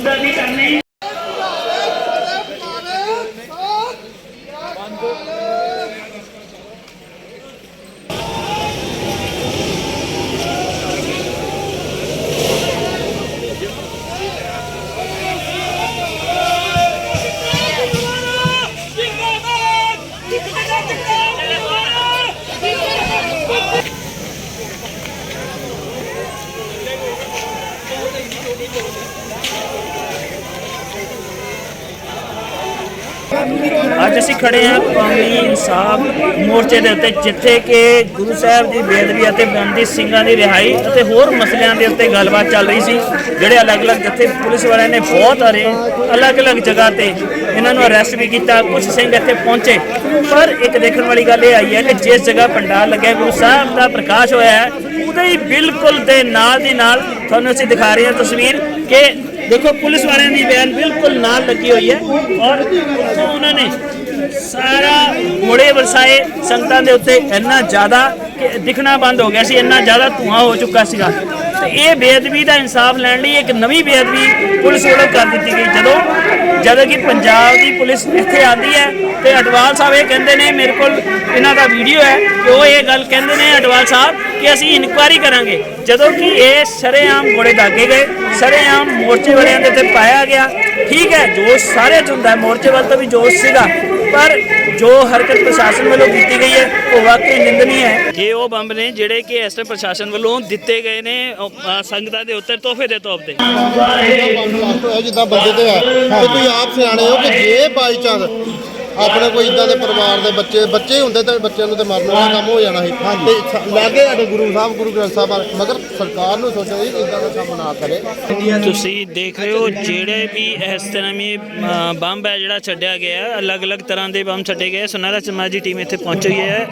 सुद्धा मी त्यांनी ਅੱਜ ਅਸੀਂ ਖੜੇ ਹਾਂ ਕੌਮੀ ਇਨਸਾਫ ਮੋਰਚੇ ਦੇ ਉੱਤੇ, ਜਿੱਥੇ ਕਿ ਗੁਰੂ ਸਾਹਿਬ ਦੀ ਬੇਅਦਬੀ ਅਤੇ ਬੰਦੀ ਸਿੰਘਾਂ ਦੀ ਰਿਹਾਈ ਅਤੇ ਹੋਰ ਮਸਲਿਆਂ ਦੇ ਉੱਤੇ ਗੱਲਬਾਤ ਚੱਲ ਰਹੀ ਸੀ, ਜਿਹੜੇ ਅਲੱਗ-ਅਲੱਗ ਜਿੱਥੇ ਪੁਲਿਸ ਵਾਲਿਆਂ ਨੇ ਬਹੁਤ ਹਰੇ ਅਲੱਗ-ਅਲੱਗ ਜਗ੍ਹਾ ਤੇ ਇਹਨਾਂ ਨੂੰ ਅਰੈਸਟ ਵੀ ਕੀਤਾ ਕੁਝ ਸਿੰਘ ਇੱਥੇ ਪਹੁੰਚੇ। ਪਰ ਇੱਕ ਦੇਖਣ ਵਾਲੀ ਗੱਲ ਇਹ ਆਈ ਹੈ ਕਿ ਜਿਸ ਜਗ੍ਹਾ ਪੰਡਾਲ ਲੱਗਿਆ, ਗੁਰੂ ਸਾਹਿਬ ਦਾ ਪ੍ਰਕਾਸ਼ ਹੋਇਆ ਹੈ, ਉਹਦੇ ਹੀ ਬਿਲਕੁਲ ਦੇ ਨਾਲ ਦੀ ਨਾਲ ਤੁਹਾਨੂੰ ਅਸੀਂ ਦਿਖਾ ਰਹੇ ਹਾਂ ਤਸਵੀਰ ਕਿ ਦੇਖੋ ਪੁਲਿਸ ਵਾਲਿਆਂ ਦੀ ਬਿਆਨ ਬਿਲਕੁਲ ਨਾਲ ਲੱਗੀ ਹੋਈ ਹੈ ਔਰ ਉਹਨਾਂ ਨੇ ਸਾਰਾ ਘੋੜੇ ਵਰਸਾਏ ਸੰਗਤਾਂ ਦੇ ਉੱਤੇ ਇੰਨਾ ਜ਼ਿਆਦਾ ਕਿ ਦਿਖਣਾ ਬੰਦ ਹੋ ਗਿਆ ਸੀ ਇੰਨਾ ਜ਼ਿਆਦਾ ਧੂਆਂ ਹੋ ਚੁੱਕਾ ਸੀਗਾ ਤੇ ਇਹ ਬੇਅਦਬੀ ਦਾ ਇਨਸਾਫ ਲੈਣ ਲਈ ਇੱਕ ਨਵੀਂ ਬੇਅਦਬੀ ਪੁਲਿਸ ਵੱਲੋਂ ਕਰ ਦਿੱਤੀ ਗਈ। ਜਦੋਂ ਜਦੋਂ ਕਿ ਪੰਜਾਬ ਦੀ ਪੁਲਿਸ ਇੱਥੇ ਆਂਦੀ ਹੈ ਤੇ ਅਡਵਾਲ ਸਾਹਿਬ ਇਹ ਕਹਿੰਦੇ ਨੇ, ਮੇਰੇ ਕੋਲ ਇਹਨਾਂ ਦਾ ਵੀਡੀਓ ਹੈ। ਕਿ ਉਹ ਇਹ ਗੱਲ ਕਹਿੰਦੇ ਨੇ ਅਡਵਾਲ ਸਾਹਿਬ ਕਿ ਅਸੀਂ ਇਨਕੁਆਇਰੀ ਕਰਾਂਗੇ। ਜਦੋਂ ਕਿ ਇਹ ਸਰੇਆਮ ਘੋੜੇ ਦਾਗੇ ਗਏ, ਸਰੇਆਮ ਮੋਰਚੇ ਵਾਲਿਆਂ ਦੇ ਉੱਤੇ ਪਾਇਆ ਗਿਆ। ਠੀਕ ਹੈ, ਜੋਸ਼ ਸਾਰੇ 'ਚ ਹੁੰਦਾ ਮੋਰਚੇ ਵੱਲ ਤੋਂ ਵੀ ਜੋਸ਼ ਸੀਗਾ। ਪਰ ਜੋ ਹਰਕਤ ਪ੍ਰਸ਼ਾਸਨ ਵੱਲੋਂ ਕੀਤੀ ਗਈ ਹੈ ਉਹ ਵਾਕਈ ਨਿੰਦਨੀ ਹੈ। ਇਹ ਉਹ ਬੰਬ ਨੇ ਜਿਹੜੇ ਕਿ ਇਸ ਪ੍ਰਸ਼ਾਸਨ ਵੱਲੋਂ ਦਿੱਤੇ ਗਏ ਨੇ ਸੰਗਤਾਂ ਦੇ ਉੱਤੇ ਤੋਹਫੇ ਦੇ ਤੌਰ ਤੇ। ਜਿੱਦਾਂ ਬੰਦੇ ਤੇ ਹੈ ਤੇ ਤੁਸੀਂ ਆਪ ਸਿਆਣੇ ਹੋ ਕਿ ਜੇ ਬਾਈ ਚਾਂਸ ਆਪਣੇ ਕੋਈ ਇਦਾਂ ਦੇ ਪਰਿਵਾਰ ਦੇ ਬੱਚੇ ਬੱਚੇ ਹੀ ਹੁੰਦੇ ਤੇ ਬੱਚਿਆਂ ਨੂੰ ਤੇ ਮਰਨ ਵਾਲਾ ਕੰਮ ਹੋ ਜਾਣਾ ਸੀ ਤੇ ਸ- ਲਾਗੇ ਸਾਡੇ ਗੁਰੂ ਸਾਹਿਬ ਗੁਰੂ ਗ੍ਰੰਥ ਸਾਹਿਬ ਆ। ਮਗਰ ਸਰਕਾਰ ਨੂੰ ਸੋਚਿਆ ਜੀ ਇਦਾਂ ਦਾ ਕੰਮ ਨਾ ਕਰੇ ਤੁਸੀਂ ਦੇਖ ਰਹੇ ਹੋ ਜਿਹੜੇ ਵੀ ਇਸ ਤਰ੍ਹਾਂ ਵੀ ਅ, ਬੰਬ ਹੈ ਜਿਹੜਾ ਛੱਡਿਆ ਗਿਆ ਹੈ ਅਲੱਗ-ਅਲੱਗ ਤਰ੍ਹਾਂ ਦੇ ਬੰਬ ਛੱਡੇ ਗਏ। ਸੁਨਾਰਾ ਸਮਾਜ ਦੀ ਟੀਮ ਇੱਥੇ ਪਹੁੰਚ ਗਈ ਹੈ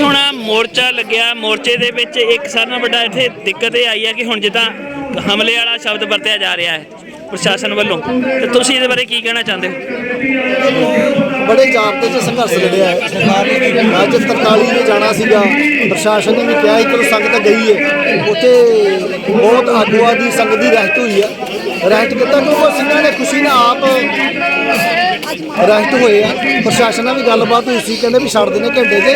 ਹੁਣ ਮੋਰਚਾ ਲੱਗਿਆ, ਮੋਰਚੇ ਦੇ ਵਿੱਚ ਇੱਕ ਸਾਰਿਆਂ ਨਾਲੋਂ ਵੱਡਾ ਇੱਥੇ ਦਿੱਕਤ ਇਹ ਆਈ ਹੈ ਕਿ ਹੁਣ ਜਿੱਦਾਂ ਹਮਲੇ ਵਾਲਾ ਸ਼ਬਦ ਵਰਤਿਆ ਜਾ ਰਿਹਾ ਹੈ ਪ੍ਰਸ਼ਾਸਨ ਵੱਲੋਂ। ਤੇ ਤੁਸੀਂ ਇਹਦੇ ਬਾਰੇ ਕੀ ਕਹਿਣਾ ਚਾਹੁੰਦੇ ਹੋ? ਬੜੇ ਜਾਬਤੇ 'ਚ ਸੰਘਰਸ਼ ਲੜਿਆ ਹੈ। ਅੱਜ 43 ਨੇ ਜਾਣਾ ਸੀਗਾ। ਪ੍ਰਸ਼ਾਸਨ ਨੇ ਵੀ ਕਿਹਾ ਸੀ ਚਲੋ ਸੰਗਤ ਗਈ ਹੈ। ਉੱਥੇ ਬਹੁਤ ਆਗੂਆਂ ਦੀ ਸੰਗਤ ਦੀ ਰਹਿਤ ਹੋਈ ਹੈ। ਰਹਿਤ ਕੀਤਾ ਕਿਉਂਕਿ ਉਹ ਸਿੰਘਾਂ ਨੇ ਖੁਸ਼ੀ ਨਾਲ ਆਪ ਰਹਿਤ ਹੋਏ ਆ। ਪ੍ਰਸ਼ਾਸਨ ਨਾਲ ਵੀ ਗੱਲਬਾਤ ਹੋਈ ਸੀ ਕਹਿੰਦੇ ਵੀ ਛੱਡ ਦੇਣੇ ਘੰਟੇ ਤੇ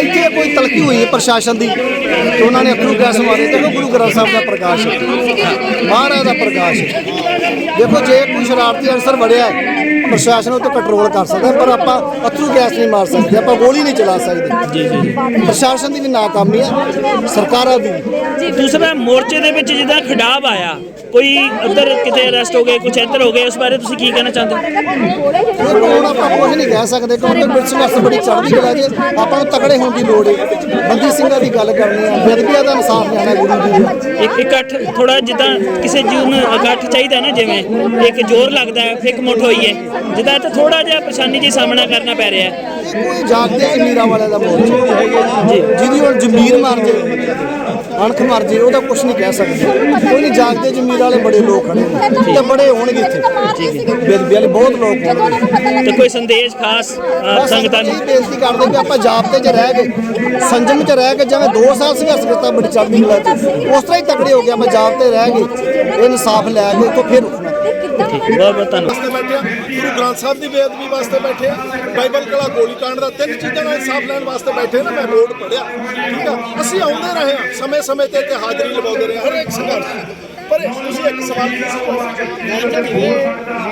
ਇੱਥੇ ਕੋਈ ਤਲਖੀ ਹੋਈ ਹੈ ਪ੍ਰਸ਼ਾਸਨ ਦੀ ਤੇ ਉਹਨਾਂ ਨੇ ਅਥਰੂ ਗੈਸ ਮਾਰੇ ਦੇਖੋ ਗੁਰੂ ਗ੍ਰੰਥ ਸਾਹਿਬ ਦਾ ਪ੍ਰਕਾਸ਼ ਹੈ। ਮਹਾਰਾਜ ਦਾ ਪ੍ਰਕਾਸ਼ ਹੈ। ਦੇਖੋ ਜੇ ਕੋਈ ਸ਼ਰਾਰਤੀ ਅਨਸਰ ਵੜਿਆ ਪ੍ਰਸ਼ਾਸਨ ਉਹ ਤੋਂ ਕੰਟਰੋਲ ਕਰ ਸਕਦਾ ਪਰ ਆਪਾਂ ਅਥਰੂ ਗੈਸ ਨਹੀਂ ਮਾਰ ਸਕਦੇ ਆਪਾਂ ਗੋਲੀ ਨਹੀਂ ਚਲਾ ਸਕਦੇ। ਪ੍ਰਸ਼ਾਸਨ ਦੀ ਵੀ ਨਾਕਾਮੀ ਹੈ ਸਰਕਾਰਾਂ ਦੀ। ਦੂਸਰਾ ਮੋਰਚੇ ਦੇ ਵਿੱਚ ਜਿੱਦਾਂ ਖਿਡਾਬ ਆਇਆ ਕੋਈ ਉੱਧਰ ਕਿਤੇ ਅਰੈਸਟ ਹੋ ਗਏ ਕੁਝ ਇੱਧਰ ਹੋ ਗਏ ਉਸ ਬਾਰੇ ਤੁਸੀਂ ਕੀ ਕਹਿਣਾ ਚਾਹੁੰਦੇ ਹੋ? ਇਹ ਹੁਣ ਆਪਾਂ ਕੁਝ ਨਹੀਂ ਕਹਿ ਸਕਦੇ ਕਿਉਂਕਿ ਬਿਰਸ ਸੰਘਰਸ਼ ਬੜੀ ਚੜ੍ਹਦੀ ਕਲਾ ਜੇ ਆਪਾਂ ਨੂੰ ਤਕੜੇ ਹੋਣ ਦੀ ਲੋੜ ਹੈ। ਬੰਦੀ ਸਿੰਘਾਂ ਦੀ ਗੱਲ ਕਰਨੀ ਹੈ ਬੇਦਬੀਆਂ ਦਾ ਇਨਸਾਫ ਲੈਣਾ ਗੁਰੂ ਜੀ ਦਾ। ਇੱਕ ਇਕੱਠ ਥੋੜਾ ਜਿੱਦਾਂ ਕਿਸੇ ਜੀਵ ਨੂੰ ਇਕੱਠ ਚਾਹੀਦਾ ਨਾ ਜਿਵੇਂ ਇੱਕ ਜ਼ੋਰ ਲੱਗਦਾ ਹੈ ਫਿਰ ਇੱਕ ਮੁੱਠ ਹੋਈ ਹੈ ਜਿੱਦਾਂ ਇੱਥੇ ਥੋੜਾ ਜਿਹਾ ਪਰੇਸ਼ਾਨੀ ਜੀ ਸਾਹਮਣਾ ਕਰਨਾ ਪੈ ਰਿਹਾ ਹੈ। ਇਹ ਕੋਈ ਜਾਗਦੇ ਜ਼ਮੀਰਾਂ ਵਾਲਿਆਂ ਦਾ ਮੋਰਚਾ। ਜੀ। ਜਿਹਦੀ ਹੁਣ ਜ਼ਮੀਰ ਮਰ ਜੇ ਅਣਖ ਮਰ ਜੇ ਉਹਦਾ ਕੁਝ ਨਹੀਂ ਕਹਿ ਸਕਦੇ। ਕੋਈ ਨਹੀਂ ਜਾਗਦੇ ਜ਼ਮੀਰ ਵਾਲੇ ਬੜੇ ਲੋਕ ਖੜੇ ਨੇ ਤੇ ਬੜੇ ਹੋਣਗੇ ਇੱਥੇ। ਬੇਦਬੀ ਵਾਲੇ ਬਹੁਤ ਲੋਕ ਹੋਣਗੇ। ਤੇ ਕੋਈ ਸੰਦੇਸ਼ ਖਾਸ ਸੰਗਤਾਂ ਨੂੰ? ਬੇਨਤੀ ਕਰਦੇ ਕਿ ਆਪਾਂ ਜਾਬਤੇ 'ਚ ਰਹਿ ਗਏ ਸੰਜਮ 'ਚ ਰਹਿ ਕੇ ਜਿਵੇਂ 2 ਸਾਲ ਸੰਘਰਸ਼ ਕੀਤਾ ਬੜੀ ਚੜ੍ਹਦੀ ਕਲਾ 'ਚ। ਉਸ ਤਰ੍ਹਾਂ ਹੀ ਤਕੜੇ ਹੋ ਗਏ ਆਪਾਂ ਜਾਬਤੇ ਰਹਿ ਗਏ ਇਨਸਾਫ ਲੈ ਕੇ ਉੱਥੋਂ ਫਿਰ ਉੱਠਣਾ ਠੀਕ ਬਹੁਤ ਬਹੁਤ ਧੰਨਵਾਦ ਵਾਸਤੇ ਬੈਠੇ ਆ। ਗੁਰੂ ਗ੍ਰੰਥ ਸਾਹਿਬ ਦੀ ਬੇਅਦਬੀ ਵਾਸਤੇ ਬੈਠੇ ਆ। ਬਾਈਬਲ ਕਲਾ ਗੋਲੀ ਕਾਂਡ ਦਾ ਤਿੰਨ ਚੀਜ਼ਾਂ ਦਾ ਇਨਸਾਫ ਲੈਣ ਵਾਸਤੇ ਬੈਠੇ ਨਾ ਮੈਂ ਬੋਰਡ ਪੜਿਆ ਠੀਕ ਆ? ਅਸੀਂ ਆਉਂਦੇ ਰਹੇ ਆ। ਸਮੇਂ ਸਮੇਂ ਤੇ ਤੇ ਹਾਜ਼ਰੀ ਲਵਾਉਂਦੇ ਰਹੇ ਹਰ ਇੱਕ ਸੰਘਰਸ਼ ਪਰ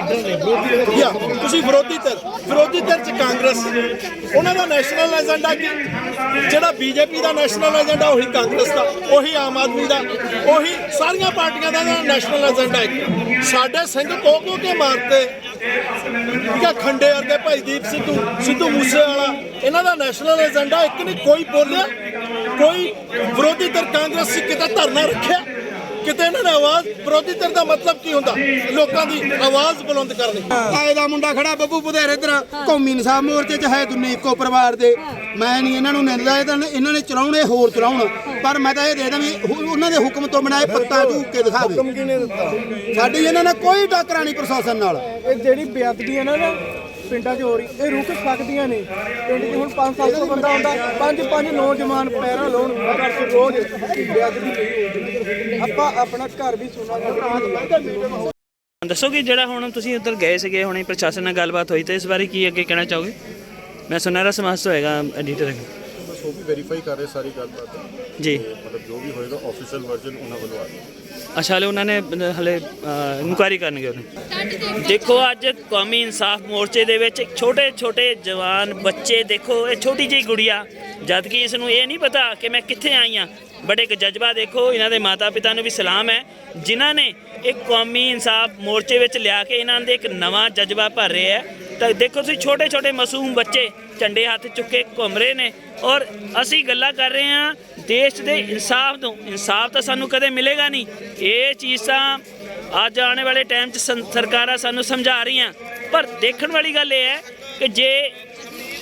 ਤੁਸੀਂ ਇੱਕ ਯਾ ਵਿਰੋਧੀ ਧਿਰ ਵਿਰੋਧੀ ਧਿਰ ਚ ਕਾਂਗਰਸ ਉਹਨਾਂ ਦਾ ਨੈਸ਼ਨਲ ਏਜੰਡਾ ਕੀ? ਜਿਹੜਾ ਬੀਜੇਪੀ ਦਾ ਨੈਸ਼ਨਲ ਏਜੰਡਾ ਉਹੀ ਕਾਂਗਰਸ ਦਾ ਉਹੀ ਆਮ ਆਦਮੀ ਦਾ ਉਹੀ ਸਾਰੀਆਂ ਪਾਰਟੀਆਂ ਦਾ ਨੈਸ਼ਨਲ ਏਜੰਡਾ ਹੈ। ਸਾਡੇ ਸਿੰਘ ਕੋ ਕੋ ਕੇ ਮਾਰਤੇ। ਠੀਕ ਆ ਖੰਡੇ ਵਰਗੇ ਭਾਈ ਦੀਪ ਸਿੱਧੂ ਸਿੱਧੂ ਮੂਸੇ ਵਾਲਾ ਇਹਨਾਂ ਦਾ ਨੈਸ਼ਨਲ ਏਜੰਡਾ ਇੱਕ ਨਹੀਂ ਕੋਈ ਬੋਲਿਆ ਕੋਈ ਵਿਰੋਧੀ ਧਿਰ ਕਾਂਗਰਸ ਸੀ ਕਿਤੇ ਧਰਨਾ ਰੱਖਿਆ। ਕਿਤੇ ਇਹਨਾਂ ਨੇ ਆਵਾਜ਼ ਵਿਰੋਧੀ ਧਿਰ ਦਾ ਮਤਲਬ ਕੀ ਹੁੰਦਾ? ਲੋਕਾਂ ਦੀ ਆਵਾਜ਼ ਬੁਲੰਦ ਕਰਨੀ। ਆਏ ਦਾ ਮੁੰਡਾ ਖੜਾ ਬੱਬੂ ਬਧੇਰੇ ਇਧਰ ਕੌਮੀ ਇਨਸਾਫ ਮੋਰਚੇ 'ਚ ਹੈ ਦੁਨੀ ਇੱਕੋ ਪਰਿਵਾਰ ਦੇ। ਮੈਂ ਨਹੀਂ ਇਹਨਾਂ ਨੂੰ ਨਿੰਦਦਾ ਇਹ ਤਾਂ ਇਹਨਾਂ ਨੇ ਚਲਾਉਣੇ ਹੋਰ ਚਲਾਉਣ। ਪਰ ਮੈਂ ਤਾਂ ਇਹ ਦੇਖਦਾ ਵੀ ਹੁ- ਉਹਨਾਂ ਦੇ ਹੁਕਮ ਤੋਂ ਇਹ ਪੱਤਾ ਝੂਕ ਕੇ ਦਿਖਾਵੇ ਹੁਕਮ ਕਿਹਨੇ ਦਿੱਤਾ? ਸਾਡੀ ਇਹਨਾਂ ਨਾਲ ਕੋਈ ਟੱਕਰਾ ਨਹੀਂ ਪ੍ਰਸ਼ਾਸਨ ਨਾਲ। ਇਹ ਜਿਹੜੀ ਬੇਅਦਬੀਆਂ ਨੇ ਨਾ ਪਿੰਡਾਂ 'ਚ ਹੋ ਰਹੀ, ਇਹ ਰੁਕ ਸਕਦੀਆਂ ਨੇ। ਪਿੰਡ 'ਚ ਹੁਣ 5-700 ਬੰਦਾ ਹੁੰਦਾ, ਪੰਜ ਪੰਜ ਨੌਜਵਾਨ ਪੈਰਾਂ ਲਾਉਣ ਕਰ ਰੋਜ਼ ਬੇਅਦਬੀ ਨਹੀਂ ਹੋਊਗੀ ਆਪਾਂ ਆਪਣਾ ਘਰ ਵੀ ਸੁਣਾ ਦੱਸੋ ਕਿ ਜਿਹੜਾ ਹੁਣ ਤੁਸੀਂ ਉੱਧਰ ਗਏ ਸੀਗੇ, ਹੁਣੇ ਪ੍ਰਸ਼ਾਸਨ ਨਾਲ ਗੱਲਬਾਤ ਹੋਈ, ਤੇ ਇਸ ਬਾਰੇ ਕੀ ਅੱਗੇ ਕਹਿਣਾ ਚਾਹੋਗੇ? ਮੈਂ ਸੁਨਹਿਰਾ ਸਮਾਜ ਤੋਂ ਹੈਗਾ ਐਡੀਟਰ ਬਸ ਵੀ ਵੈਰੀਫਾਈ ਕਰ ਰਹੇ ਸਾਰੀ ਗੱਲਬਾਤ। ਜੀ। ਮਤਲਬ ਜੋ ਵੀ ਹੋਏਗਾ ਆਫੀਸ਼ੀਅਲ ਵਰਜ਼ਨ ਉਹਨਾਂ ਵੱਲੋਂ ਆ ਜਾਏਗਾ। ਅੱਛਾ ਹਲੇ ਉਹਨਾਂ ਨੇ ਅਹ, ਹਲੇ ਇਨਕੁਆਇਰੀ ਕਰਨਗੇ ਉਹਨੇ। ਦੇਖੋ ਅੱਜ ਕੌਮੀ ਇਨਸਾਫ ਮੋਰਚੇ ਦੇ ਵਿੱਚ ਛੋਟੇ ਛੋਟੇ ਜਵਾਨ ਬੱਚੇ ਦੇਖੋ ਇਹ ਛੋਟੀ ਜਿਹੀ ਗੁੜੀਆ ਜਦ ਕਿ ਇਸ ਨੂੰ ਇਹ ਨਹੀਂ ਪਤਾ ਕਿ ਮੈਂ ਕਿੱਥੇ ਆਈ ਹਾਂ ਬਟ ਇੱਕ ਜਜ਼ਬਾ ਦੇਖੋ, ਇਹਨਾਂ ਦੇ ਮਾਤਾ ਪਿਤਾ ਨੂੰ ਵੀ ਸਲਾਮ ਹੈ, ਜਿਨ੍ਹਾਂ ਨੇ ਇੱਕ ਕੌਮੀ ਇਨਸਾਫ ਮੋਰਚੇ ਵਿੱਚ ਲਿਆ ਕੇ ਇਹਨਾਂ ਦੇ ਇੱਕ ਨਵਾਂ ਜਜ਼ਬਾ ਭਰ ਰਿਹਾ ਹੈ। ਤਾਂ ਦੇਖੋ ਤੁਸੀਂ ਛੋਟੇ ਛੋਟੇ ਮਾਸੂਮ ਬੱਚੇ ਝੰਡੇ ਹੱਥ ਚੁੱਕੇ ਘੁੰਮ ਰਹੇ ਨੇ ਔਰ ਅਸੀਂ ਗੱਲਾਂ ਕਰ ਰਹੇ ਹਾਂ ਦੇਸ਼ ਦੇ ਇਨਸਾਫ ਤੋਂ ਇਨਸਾਫ ਤਾਂ ਸਾਨੂੰ ਕਦੇ ਮਿਲੇਗਾ ਨਹੀਂ। ਇਹ ਚੀਜ਼ ਤਾਂ ਅੱਜ ਆਉਣ ਵਾਲੇ ਟਾਈਮ 'ਚ ਸੰ- ਸਰਕਾਰਾਂ ਸਾਨੂੰ ਸਮਝਾ ਰਹੀਆਂ। ਪਰ ਦੇਖਣ ਵਾਲੀ ਗੱਲ ਇਹ ਹੈ ਕਿ ਜੇ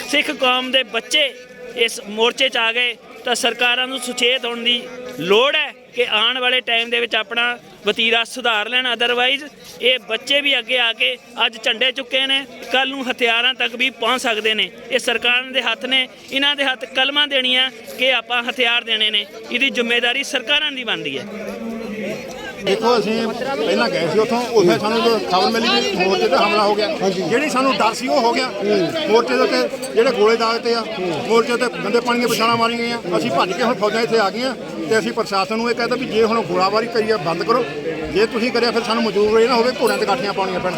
ਸਿੱਖ ਕੌਮ ਦੇ ਬੱਚੇ ਇਸ ਮੋਰਚੇ 'ਚ ਆ ਗਏ ਤਾਂ ਸਰਕਾਰਾਂ ਨੂੰ ਸੁਚੇਤ ਹੋਣ ਦੀ ਲੋੜ ਹੈ ਕਿ ਆਉਣ ਵਾਲੇ ਟਾਈਮ ਦੇ ਵਿੱਚ ਆਪਣਾ ਵਤੀਰਾ ਸੁਧਾਰ ਲੈਣ। ਅਦਰਵਾਈਜ਼ ਇਹ ਬੱਚੇ ਵੀ ਅੱਗੇ ਆ ਕੇ ਅੱਜ ਝੰਡੇ ਚੁੱਕੇ ਨੇ ਕੱਲ ਨੂੰ ਹਥਿਆਰਾਂ ਤੱਕ ਵੀ ਪਹੁੰਚ ਸਕਦੇ ਨੇ। ਇਹ ਸਰਕਾਰਾਂ ਦੇ ਹੱਥ ਨੇ, ਇਹਨਾਂ ਦੇ ਹੱਥ ਕਲਮਾਂ ਦੇਣੀਆਂ ਕਿ ਆਪਾਂ ਹਥਿਆਰ ਦੇਣੇ ਨੇ। ਇਹਦੀ ਜ਼ਿੰਮੇਵਾਰੀ ਸਰਕਾਰਾਂ ਦੀ ਬਣਦੀ ਹੈ। ਦੇਖੋ ਅਸੀਂ ਪਹਿਲਾਂ ਗਏ ਸੀ ਉੱਥੋਂ ਉੱਥੇ ਸਾਨੂੰ ਜੋ ਖਬਰ ਮਿਲੀ ਵੀ ਮੋਰਚੇ ਤੇ ਹਮਲਾ ਹੋ ਗਿਆ। ਜਿਹੜੀ ਸਾਨੂੰ ਡਰ ਸੀ ਉਹ ਹੋ ਗਿਆ। ਮੋਰਚੇ ਦੇ ਉੱਤੇ ਜਿਹੜੇ ਗੋਲੇ ਦਾਗਤੇ ਆ ਮੋਰਚੇ ਤੇ ਗੰਦੇ ਪਾਣੀ ਦੀਆਂ ਪਛਾਣਾਂ ਮਾਰੀਆਂ ਗਈਆਂ ਅਸੀਂ ਭੱਜ ਕੇ ਹੁਣ ਫੌਜਾਂ ਇੱਥੇ ਆ ਗਈਆਂ ਤੇ ਅਸੀਂ ਪ੍ਰਸ਼ਾਸਨ ਨੂੰ ਇਹ ਕਹਿੰਦਾ ਵੀ ਜੇ ਹੁਣ ਗੋਲਾਬਾਰੀ ਕਰੀਏ ਬੰਦ ਕਰੋ। ਜੇ ਤੁਸੀਂ ਕਰਿਆ ਫਿਰ ਸਾਨੂੰ ਮਜ਼ਦੂਰ ਇਹ ਨਾ ਹੋਵੇ ਘੋੜਿਆਂ ਤੇ ਕਾਠੀਆਂ ਪਾਉਣੀਆਂ ਪੈਣ।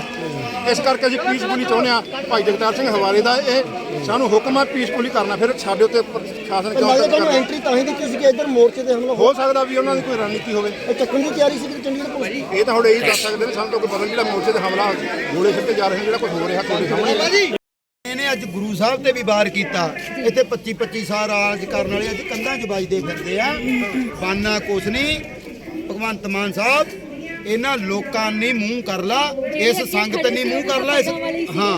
ਇਸ ਕਰਕੇ ਅਸੀਂ ਪੀਸਫੁਲੀ ਚਾਹੁੰਦੇ ਆ ਭਾਈ ਜਗਤਾਰ ਸਿੰਘ ਹਵਾਰੇ ਦਾ ਇਹ ਸਾਨੂੰ ਹੁਕਮ ਆ ਪੀਸਫੁਲੀ ਕਰਨਾ ਫਿਰ ਸਾਡੇ ਉੱਤੇ ਪ੍ਰਸ਼ਾਸਨ ਕਿਉਂ ਲੱਗਦਾ ਤੁਹਾਨੂੰ ਐਂਟਰੀ ਤਾਂ ਹੀ ਦਿੱਤੀ ਸੀ ਕਿ ਇੱਧਰ ਮੋਰਚੇ ਤੇ ਹਮਲਾ ਹੋ ਸਕਦਾ ਵੀ ਉਹਨਾਂ ਦੀ ਕੋਈ ਰਣਨੀਤੀ ਹੋਵੇ। ਇਹ ਚੱਕਣ ਦੀ ਤਿਆਰੀ ਸੀ ਕਿ ਚੰਡੀਗੜ੍ਹ ਪੁਲਿਸ ਦੀ? ਇਹ ਤਾਂ ਹੁਣ ਇਹੀ ਦੱਸ ਸਕਦੇ ਨੇ ਸਾਨੂੰ ਤਾਂ ਕੋਈ ਪਤਾ ਜਿਹੜਾ ਮੋਰਚੇ ਤੇ ਹਮਲਾ ਗੋਲੇ ਸਿੱਟੇ ਜਾ ਰਹੇ ਨੇ ਜਿਹੜਾ ਕੁਝ ਹੋ ਰਿਹਾ ਤੁਹਾਡੇ ਸਾਹਮਣੇ। ਇਹਨੇ ਅੱਜ ਗੁਰੂ ਸਾਹਿਬ ਤੇ ਵੀ ਵਾਰ ਕੀਤਾ। ਇੱਥੇ 25 25 ਸਾਲ ਰਾਜ ਕਰਨ ਵਾਲੇ ਅੱਜ ਕੰਧਾਂ 'ਚ ਵੱਜਦੇ ਫਿਰਦੇ ਆ। ਬਾਨਾ ਕੁਛ ਨਹੀਂ ਭਗਵੰਤ ਮਾਨ ਸਾਹਿਬ ਇਹਨਾਂ ਲੋਕਾਂ ਨੇ ਮੂੰਹ ਕਰ ਲਾ ਇਸ ਸੰਗਤ ਨੇ ਮੂੰਹ ਕਰ ਲਾ ਇਸ ਹਾਂ।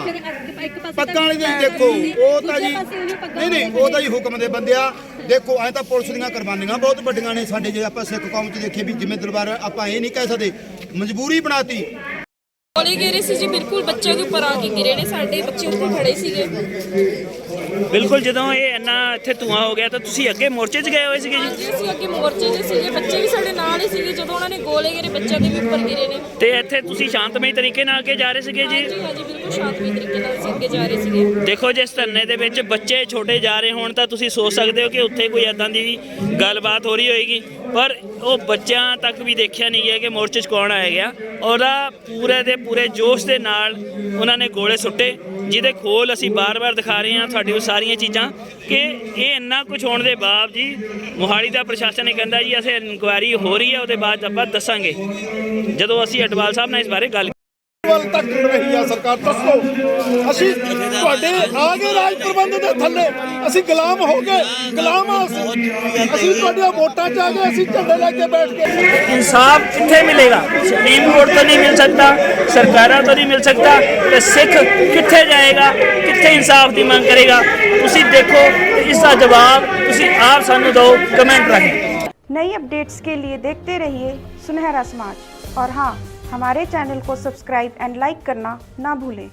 ਪੱਗਾਂ ਵਾਲੇ ਦੇ ਦੇਖੋ ਉਹ ਤਾਂ ਜੀ ਨਹੀਂ ਨਹੀਂ ਉਹ ਤਾਂ ਜੀ ਹੁਕਮ ਦੇ ਬੰਦਿਆ ਦੇਖੋ ਐ ਤਾਂ ਪੁਲਿਸ ਦੀਆਂ ਕੁਰਬਾਨੀਆਂ ਬਹੁਤ ਵੱਡੀਆਂ ਨੇ। ਸਾਡੇ ਜੇ ਆਪਾਂ ਸਿੱਖ ਕੌਮ 'ਚ ਦੇਖੀਏ ਵੀ ਜਿਵੇਂ ਦਰਬਾਰ ਆਪਾਂ ਇਹ ਨਹੀਂ ਕਹਿ ਸਕਦੇ ਮਜਬੂਰੀ ਬਣਾਤੀ। ਗੋਲੀ ਗਿਰੇ ਸੀ ਜੀ ਬਿਲਕੁਲ ਬੱਚੇ ਦੇ ਉੱਪਰ ਆ ਕੇ ਗਿਰੇ ਨੇ ਸਾਡੇ ਬੱਚੇ ਉੱਥੇ ਖੜੇ ਸੀਗੇ। ਬਿਲਕੁਲ ਜਦੋਂ ਇਹ ਇੰਨਾ ਇੱਥੇ ਧੂਆਂ ਹੋ ਗਿਆ ਤਾਂ ਤੁਸੀਂ ਅੱਗੇ ਮੋਰਚੇ 'ਚ ਗਏ ਹੋਏ ਸੀਗੇ ਜੀ? ਹਾਂਜੀ ਅਸੀਂ ਅੱਗੇ ਮੋਰਚੇ 'ਤੇ ਸੀਗੇ ਬੱਚੇ ਵੀ ਸਾਡੇ ਨਾਲ ਹੀ ਸੀਗੇ ਜਦੋਂ ਉਹਨਾਂ ਨੇ ਗੋਲੇ ਗਿਰੇ ਬੱਚਿਆਂ ਦੇ ਵੀ ਉੱਪਰ ਗਿਰੇ ਨੇ। ਤੇ ਇੱਥੇ ਤੁਸੀਂ ਸ਼ਾਂਤਮਈ ਤਰੀਕੇ ਨਾਲ ਅੱਗੇ ਜਾ ਰਹੇ ਸੀਗੇ ਜੀ? ਹਾਂਜੀ ਹਾਂਜੀ ਬਿਲਕੁਲ ਸ਼ਾਂਤਮਈ ਤਰੀਕੇ ਨਾਲ ਅਸੀਂ ਅੱਗੇ ਜਾ ਰਹੇ ਸੀਗੇ। ਦੇਖੋ ਜਿਸ ਧਰਨੇ ਦੇ ਵਿੱਚ ਬੱਚੇ ਛੋਟੇ ਜਾ ਰਹੇ ਹੋਣ ਤਾਂ ਤੁਸੀਂ ਸੋਚ ਸਕਦੇ ਹੋ ਕਿ ਉੱਥੇ ਕੋਈ ਐਦਾਂ ਦੀ ਗੱਲਬਾਤ ਹੋ ਰਹੀ ਹੋਏਗੀ। ਪਰ ਉਹ ਬੱਚਿਆਂ ਤੱਕ ਵੀ ਦੇਖਿਆ ਨਹੀਂ ਗਿਆ ਕਿ ਮੋਰਚੇ 'ਚ ਕੌਣ ਆਇਆ ਗਿਆ। ਉਹਦਾ ਪੂਰੇ ਦੇ ਪੂਰੇ ਜੋਸ਼ ਦੇ ਨਾਲ ਉਹਨਾਂ ਨੇ ਗੋਲੇ ਸੁੱਟੇ ਜਿਹਦੇ ਖੋਲ ਅਸੀਂ ਬਾਰ-ਬਾਰ ਦਿਖਾ ਰਹੇ ਹਾਂ। ਤੁਹਾਡੀ ਸਾਰੀਆਂ ਚੀਜ਼ਾਂ ਕਿ ਇਹ ਇੰਨਾ ਕੁਝ ਹੋਣ ਦੇ ਬਾਵਜੂਦ ਮੋਹਾਲੀ ਦਾ ਪ੍ਰਸ਼ਾਸਨ ਇਹ ਕਹਿੰਦਾ ਜੀ, ਅਸੀਂ ਇਨਕੁਆਇਰੀ ਹੋ ਰਹੀ ਹੈ, ਉਹਦੇ ਬਾਅਦ ਆਪਾਂ ਦੱਸਾਂਗੇ। ਜਦੋਂ ਅਸੀਂ ਅਟਵਾਲ ਸਾਹਿਬ ਨਾਲ ਇਸ ਬਾਰੇ ਗੱਲ ਵੱਲ ਤੱਕ ਰਹੀ ਆ ਸਰਕਾਰ ਦੱਸੋ ਅਸੀਂ ਤੁਹਾਡੇ ਆ ਗਏ ਰਾਜ ਪ੍ਰਬੰਧ ਦੇ ਥੱਲੇ ਅਸੀਂ ਗੁਲਾਮ ਹੋ ਗਏ ਗੁਲਾਮ ਆ ਅਸੀਂ ਅਸੀਂ ਤੁਹਾਡੀਆਂ ਵੋਟਾਂ 'ਚ ਆ ਗਏ ਅਸੀਂ ਝੰਡੇ ਲੈ ਕੇ ਬੈਠ ਗਏ ਇਨਸਾਫ ਕਿੱਥੇ ਮਿਲੇਗਾ ਸੁਪਰੀਮ ਕੋਰਟ ਤੋਂ ਨਹੀਂ ਮਿਲ ਸਕਦਾ ਸਰਕਾਰਾਂ ਤੋਂ ਨਹੀਂ ਮਿਲ ਸਕਦਾ ਤੇ ਸਿੱਖ ਕਿੱਥੇ ਜਾਏਗਾ ਕਿੱਥੇ ਇਨਸਾਫ ਦੀ ਮੰਗ ਕਰੇਗਾ ਤੁਸੀਂ ਦੇਖੋ ਤੇ ਇਸ ਦਾ ਜਵਾਬ ਤੁਸੀਂ ਆਪ ਸਾਨੂੰ ਦਿਓ ਕਮੈਂਟ ਰਾਹੀਂ नई अपडेट्स के लिए देखते रहिए सुनहरा समाज और हाँ हमारे चैनल को सब्सक्राइब एंड लाइक करना ना भूलें